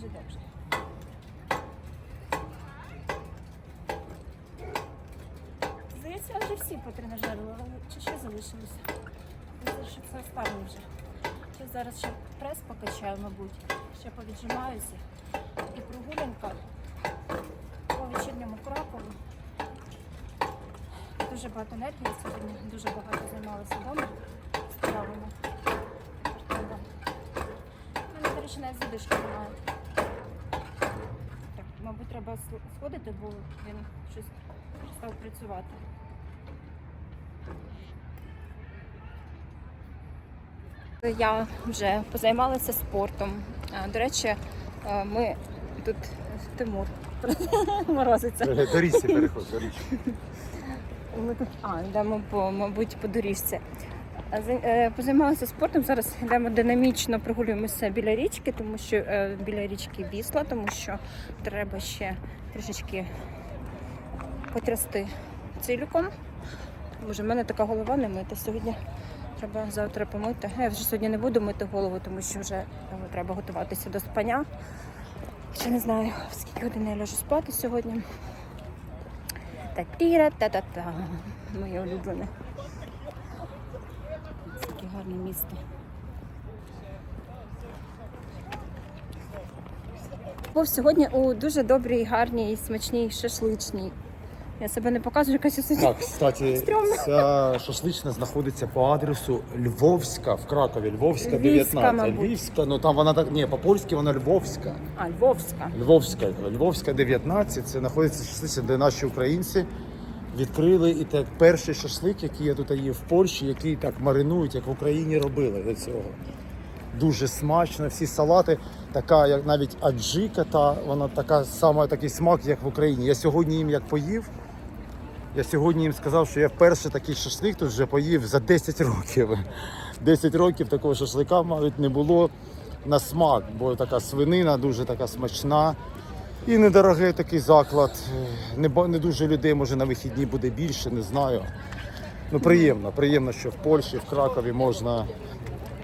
Дуже добре. Здається, вже всі потренажерили, чи ще залишилося? Що це останнє вже. Ще зараз ще прес покачаю, мабуть. Ще повіджимаюся. І прогулянка по вечірньому Кракову. Дуже багато енергії сьогодні, дуже багато займалася вдома справами. У мене, до речі, навіть задишки немає. Мабуть, треба сходити, бо він щось став працювати. Я вже позаймалася спортом. До речі, е, ми тут Тимур морозиться. До річці переход, до річки. Ми тут а, йдемо по, мабуть, по доріжці. Е, Позаймалися спортом. Зараз йдемо динамічно прогулюємося біля річки, тому що е, біля річки Вісла, тому що треба ще трішечки потрясти цилюком. Може, в мене така голова не мита. Сьогодні треба завтра помити. Я вже сьогодні не буду мити голову, тому що вже е, треба готуватися до спання. Ще не знаю, в скільки годин я ляжу спати сьогодні. Та-тіра, та-та-та. Моє улюблене. Гарне місто. Був сьогодні у дуже добрій, гарній, смачній шашличній. Я себе не показую, якась я сьогодні. Так, кстати, Стрьомно. ця шашлична знаходиться по адресу Львовська в Кракові. Львовська, Львівська, 19. мабуть. Львівська, ну там вона так. Ні, по-польськи вона Львовська. А, Львовська. Львовська, Львовська 19. Це знаходиться шашлиця, де наші українці відкрили і так перший шашлик, який я тут є в Польщі, який так маринують, як в Україні робили до цього. Дуже смачно, всі салати, така як навіть аджика, та вона така сама такий смак, як в Україні. Я сьогодні їм як поїв. Я сьогодні їм сказав, що я вперше такий шашлик тут вже поїв за 10 років. 10 років такого шашлика, мабуть, не було на смак, бо така свинина дуже така смачна. І недорогий такий заклад. Не, не дуже людей, може на вихідні буде більше, не знаю. Ну приємно, приємно, що в Польщі, в Кракові можна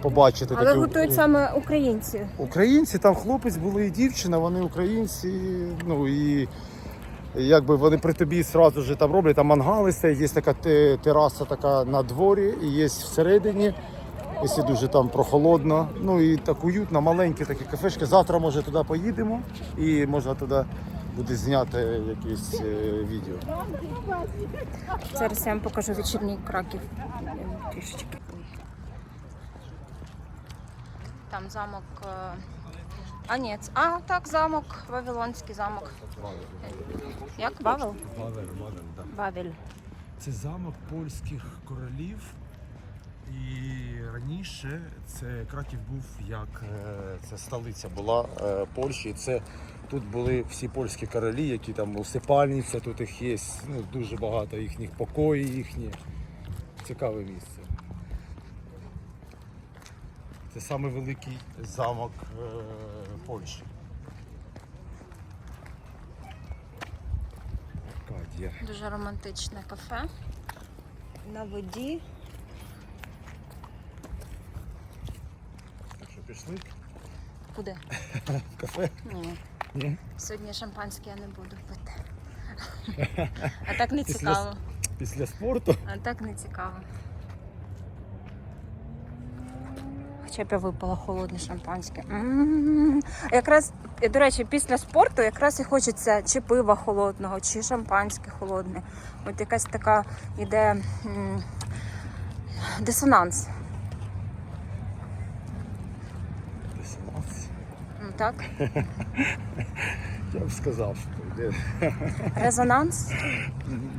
побачити Але такі готують саме українці. Українці, там хлопець були і дівчина, вони українці. Ну і якби вони при тобі одразу ж там роблять, там мангали стоять, є така тераса така на дворі, і є всередині, якщо дуже там прохолодно. Ну і так уютно, маленькі такі кафешки. Завтра може туди поїдемо і можна туди буде зняти якесь е, відео. Зараз я вам покажу вечірній краків. Трішечки. Там замок. е, А, ні, а, так, замок, Вавилонський замок. Як? Вавел? Вавель. Це замок польських королів. І раніше це Краків був як е, це столиця була е, Польщі. Це тут були всі польські королі, які там усипальниця, тут їх є ну, дуже багато їхніх покоїв їхні. Цікаве місце. Це самий великий замок е, Польщі. Аркадія. Дуже романтичне кафе. На воді. Пішли Куди? в кафе? Ні. Ні. Сьогодні шампанське я не буду пити. А так не цікаво. Після спорту. А так не цікаво. Хоча б я випила холодне шампанське. М. Якраз, е, до речі, після спорту якраз і хочеться чи пива холодного, чи шампанське холодне. От якась така іде м, дисонанс. 18. Ну, Так? Я б сказав, що йде Резонанс?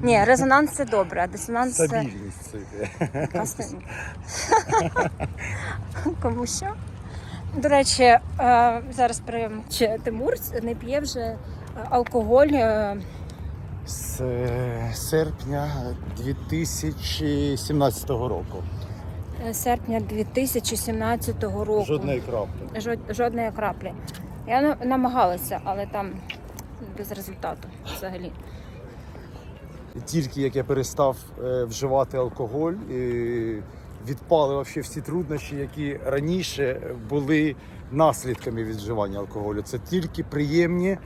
Ні, резонанс це добре, а дисонанс це. стабільність. Це йде. Кому що? До речі, е, зараз при чи Тимур не п'є вже е, алкоголь. е, З серпня 2017 року. Серпня 2017 року. Жодної краплі. Жод- жодної краплі. Я намагалася, але там без результату взагалі. Тільки як я перестав е, вживати алкоголь, відпали вообще всі труднощі, які раніше були наслідками від вживання алкоголю. Це тільки приємні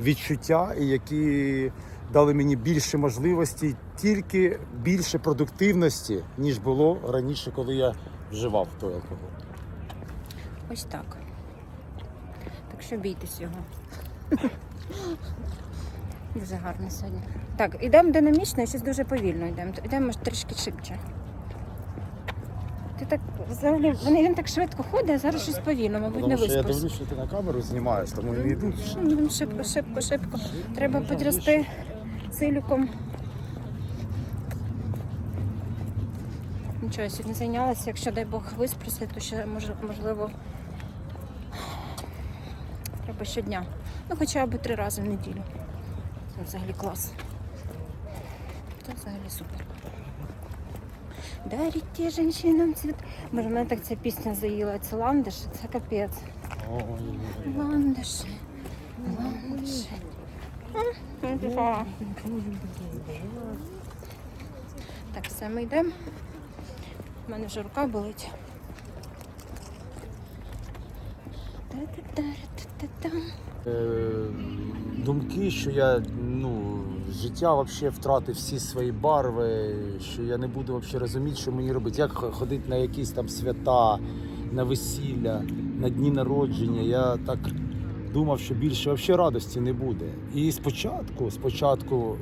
відчуття, які дали мені більше можливостей, тільки більше продуктивності, ніж було раніше, коли я вживав той алкоголь. Ось так. Так що бійтесь його. Дуже гарно сьогодні. Так, ідемо динамічно, і щось дуже повільно йдемо. Йдемо трішки швидше. Ти так взагалі, вони він так швидко ходить, а зараз щось повільно, мабуть, не Тому що я виспався. дивлюсь, що ти на камеру знімаєш, тому і не йду. Ну, Шибко, шибко, шибко. Треба подрости силіком. Нічого, я сьогодні зайнялася. Якщо дай Бог виспросить, то ще можливо треба щодня. Ну хоча б три рази в неділю. Це взагалі клас. Це взагалі супер. Дарите женщинам цвіт. Може, мене так ця пісня заїла. Це ландиш, це капець. Ландиші. Ландиші. Ну. Так, все, ми йдемо. У мене вже рука болить. Е, думки, що я ну, життя вообще втратив всі свої барви, що я не буду вообще розуміти, що мені робити. Як ходити на якісь там свята, на весілля, на дні народження. Я так думав, що більше вообще радості не буде. І спочатку, спочатку,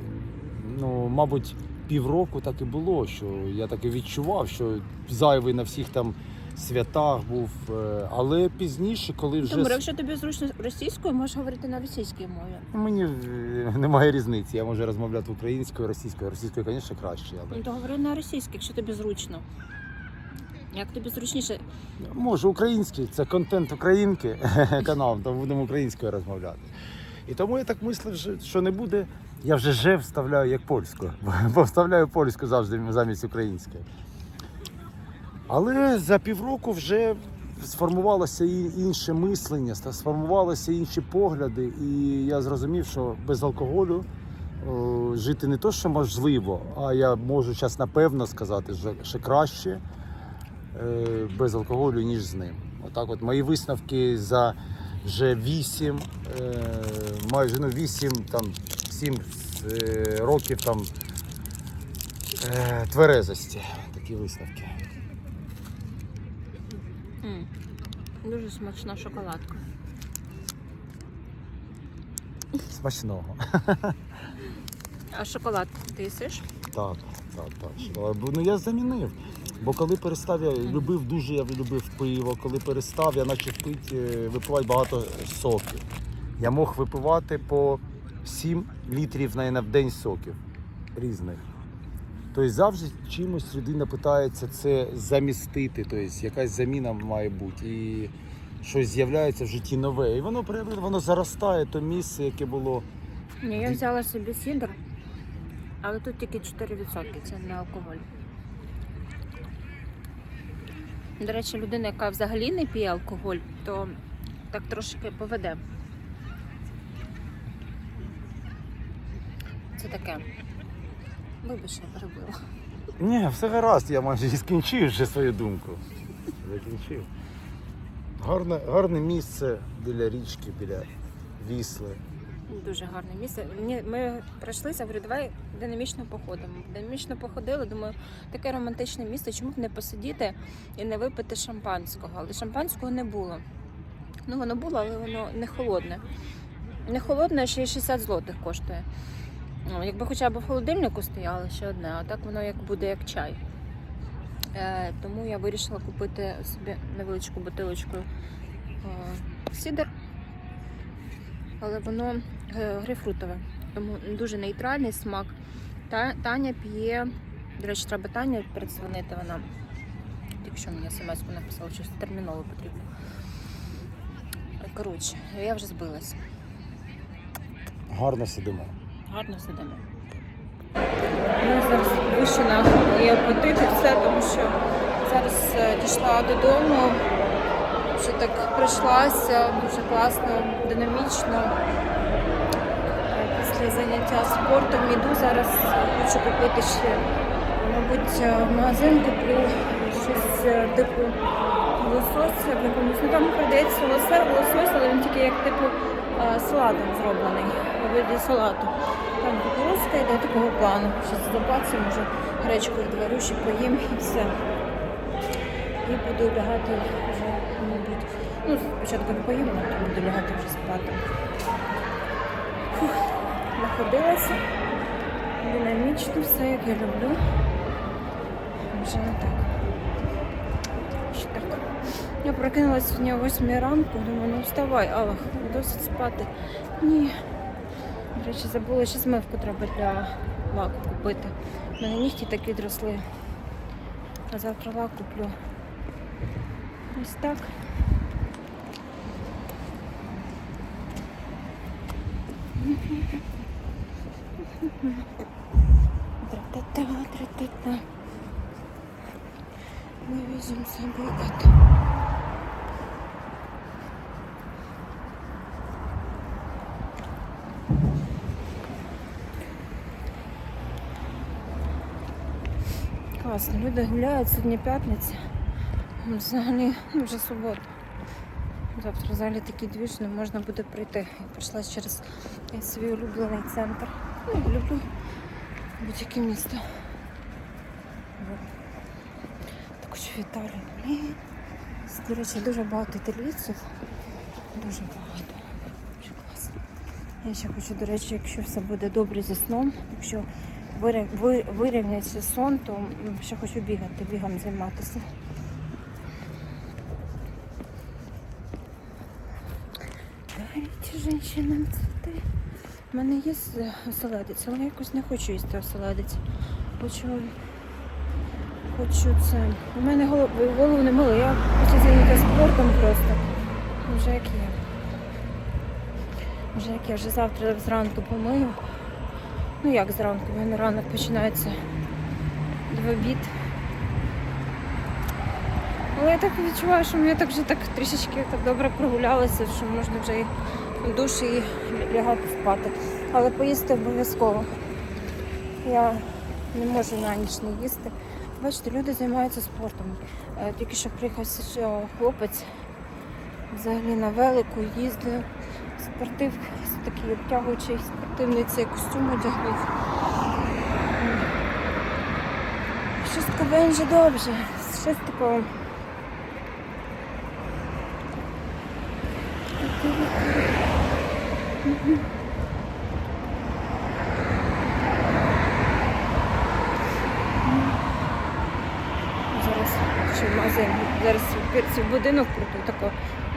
ну, мабуть, півроку так і було, що я так і відчував, що зайвий на всіх там святах був. е, Але пізніше, коли вже. Тому, якщо тобі зручно російською, можеш говорити на російській мові. Мені е, немає різниці. Я можу розмовляти українською, російською. Російською, звісно, краще, але Ну, то говори на російській, якщо тобі зручно. Як тобі зручніше? можу український. Це контент українки канал, то будемо українською розмовляти. І тому я так мислив, що- не буде. Я вже же вставляю як польську, бо вставляю польську завжди замість української. Але за півроку вже сформувалося інше мислення, сформувалися інші погляди, і я зрозумів, що без алкоголю жити не то, що можливо, а я можу зараз напевно сказати, що краще без алкоголю, ніж з ним. Отак, от мої висновки за вже 8, е, майже ну 8, там 7 е, років там е, тверезості. Такі висновки. М, Дуже смачна шоколадка. Смачного. А шоколад ти їсиш? Так, так, так. Ну я замінив. Бо коли перестав, я любив дуже, я любив пиво. Коли перестав, я почав пити, е, випивати багато соків. Я мог випивати по 7 літрів навіть, в день соків різних. Тобто завжди чимось людина питається це замістити, тобто якась заміна має бути. І щось з'являється в житті нове. І воно воно заростає, то місце, яке було. Ні, я взяла собі сідр, але тут тільки 4%, це не алкоголь. До речі, людина, яка взагалі не п'є алкоголь, то так трошки поведе. Це таке. Вибач, я перебила. Ні, все гаразд, я майже і скінчив вже свою думку. Закінчив. Гарне, гарне місце біля річки, біля Вісли. Дуже гарне місце. Ми пройшлися, говорю, давай динамічно походимо. Динамічно походили, думаю, таке романтичне місце, чому б не посидіти і не випити шампанського. Але шампанського не було. Ну, воно було, але воно не холодне. Не холодне, ще й 60 злотих коштує. Ну, якби хоча б в холодильнику стояло ще одне, а так воно як буде як чай. Е, тому я вирішила купити собі невеличку бутилочку е, сідер але воно грейпфрутове, тому дуже нейтральний смак. Та, Таня п'є, до речі, треба Таня передзвонити, вона тільки що мені смс-ку написала, щось терміново потрібно. Е, Коротше, я вже збилася. Гарно сидимо. Гарно сидимо. Я зараз вишена і оплатити все, тому що зараз е, дійшла додому. Вже так прийшлася, дуже класно, динамічно. Е, заняття спортом іду зараз, хочу купити ще, мабуть, е, в магазин куплю щось е, типу лосось, якомусь, ну там продається лосось, але він тільки як типу е, салатом зроблений, у виді салату. Там кукурузка йде такого плану. Щось заплатимо, може гречкою доварю, ще поїм і все. І буду лягати вже, мабуть. Ну, спочатку поїм, а потім буду лягати вже спати. Фух, находилася. Динамічно, все як я люблю. Вже так. Ще так. Я прокинулася сьогодні о 8 ранку, думаю, ну вставай, Аллах, досить спати. Ні. До речі, забула, ще змивку треба для лаку купити. У мене нігті так відросли. А завтра лак куплю. Ось так. Тра-та-та, тра-та-та. Вывезем с собой кота. Класно, люди гуляють, сьогодні п'ятниця. Взагалі вже субота. Завтра взагалі такий двіж, не можна буде прийти. Я прийшла через свій улюблений центр. Ну, люблю будь-яке місто. Вот. Також в Італії. Блін. До речі, дуже багато італійців. Дуже багато. Дуже класно. Я ще хочу, до речі, якщо все буде добре зі сном, якщо вирівняється сон, то ще хочу бігати, бігом займатися. Дарите женщинам. У мене є оселедець, але я якось не хочу їсти оселедець. Хочу, хочу це. У мене голову, голову не я хочу зайнятися спортом просто. Вже як є. Вже як я вже завтра зранку помию. Ну як зранку, в мене ранок починається в обід. Але я так відчуваю, що я так вже так трішечки так добре прогулялася, що можна вже і в душі і лягати спати. Але поїсти обов'язково. Я не можу на ніч не їсти. Бачите, люди займаються спортом. Е, Тільки що приїхав хлопець взагалі на велику їздив. Спортив, такий обтягуючий спортивний цей костюм одягнув. Щось таке вже добре. Щось такого. Зараз ще магазин. Зараз в будинок прийду тако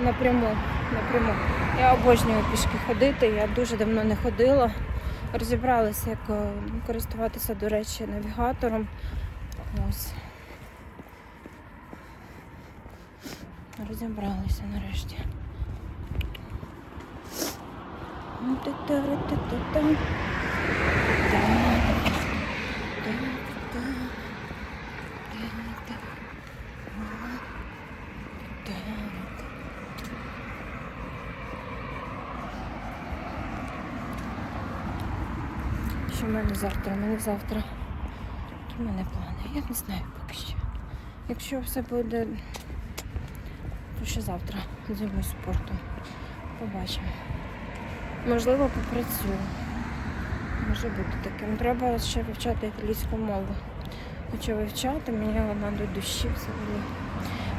напряму. напряму. Я обожнюю пішки ходити, я дуже давно не ходила. Розібралася, як е, користуватися, до речі, навігатором. Ось. Розібралися нарешті. Ну, Та-та-ра-та-та-та. Та-та-та. Та-та. Та-та. Що в мене завтра? У мене завтра. Які в мене плани? Я не знаю поки що. Якщо все буде, то ще завтра займусь спортом. Побачимо. Можливо, попрацюю. Може бути таким. Треба ще вивчати італійську мову. Хочу вивчати, мені вона до душі взагалі.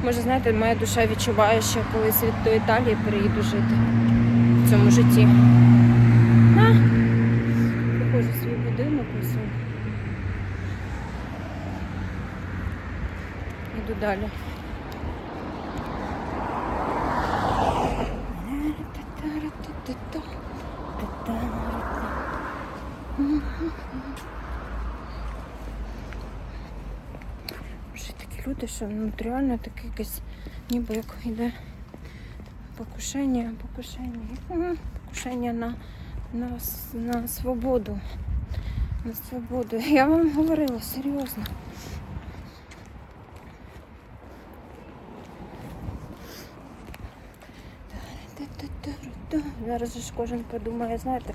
Може, знаєте, моя душа відчуває, що колись від до Італії переїду жити в цьому житті. На. Приходжу свій будинок ось. Іду далі. Вже такі люди, що ну, реально таке якесь ніби як йде покушення, покушення, покушення на, на, на свободу. На свободу. Я вам говорила, серйозно. Та-та-та-та-та. Зараз ж кожен подумає, знаєте,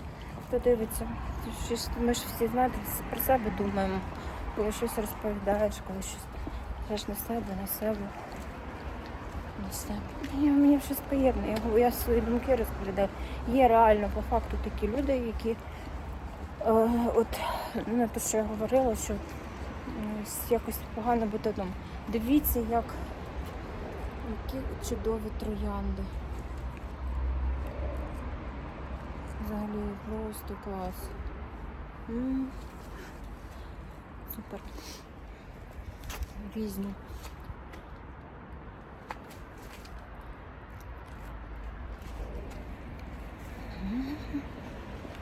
хто дивиться. Ми ж всі знаєте, про себе думаємо, коли щось розповідаєш, коли щось ж на себе, на себе. На себе. Мені, мені щось поєднує. Я, я свої думки розповідаю. Є реально по факту такі люди, які е, от не те, що я говорила, що якось погано бути вдома. Дивіться, як які чудові троянди. Взагалі просто клас. Супер. Різні.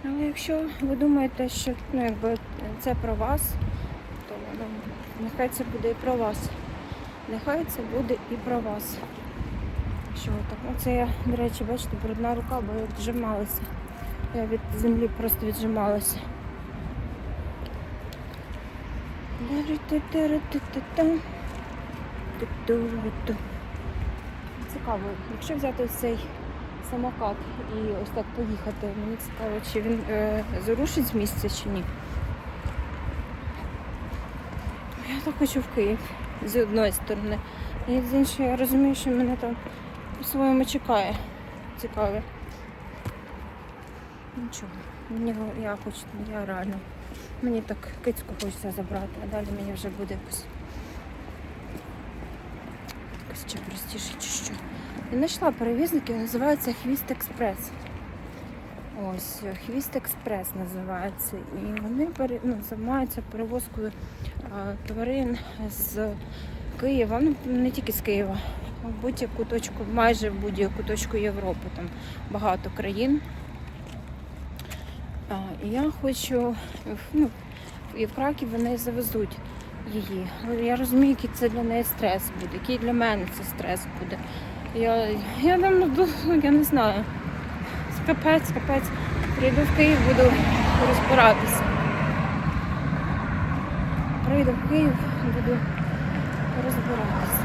Але якщо ви думаєте, що ну, якби це про вас, то ну, нехай це буде і про вас. Нехай це буде і про вас. Що так? Оце я, до речі, бачите, брудна рука, бо я віджималася. Я від землі просто віджималася. Цікаво, якщо взяти цей самокат і ось так поїхати, мені цікаво, чи він е, зарушить з місця чи ні. Я так хочу в Київ з одної сторони. І з іншої я розумію, що мене там по-своєму чекає. Цікаве. Нічого. Мені, я хочу, я реально. Мені так кицьку хочеться забрати, а далі мені вже буде якось. Якось ще простіше чи що. Я знайшла перевізники, називається Хвіст Експрес. Ось, Хвіст Експрес називається. І вони ну, займаються перевозкою а, тварин з Києва, ну не тільки з Києва, в будь-яку точку, майже в будь-яку точку Європи, там багато країн. Я хочу, ну, і в Краків вони завезуть її. Я розумію, який це для неї стрес буде, який для мене це стрес буде. Я, я там ну, я не знаю. Капець, капець. Прийду в Київ, буду розбиратися. Прийду в Київ, буду розбиратися.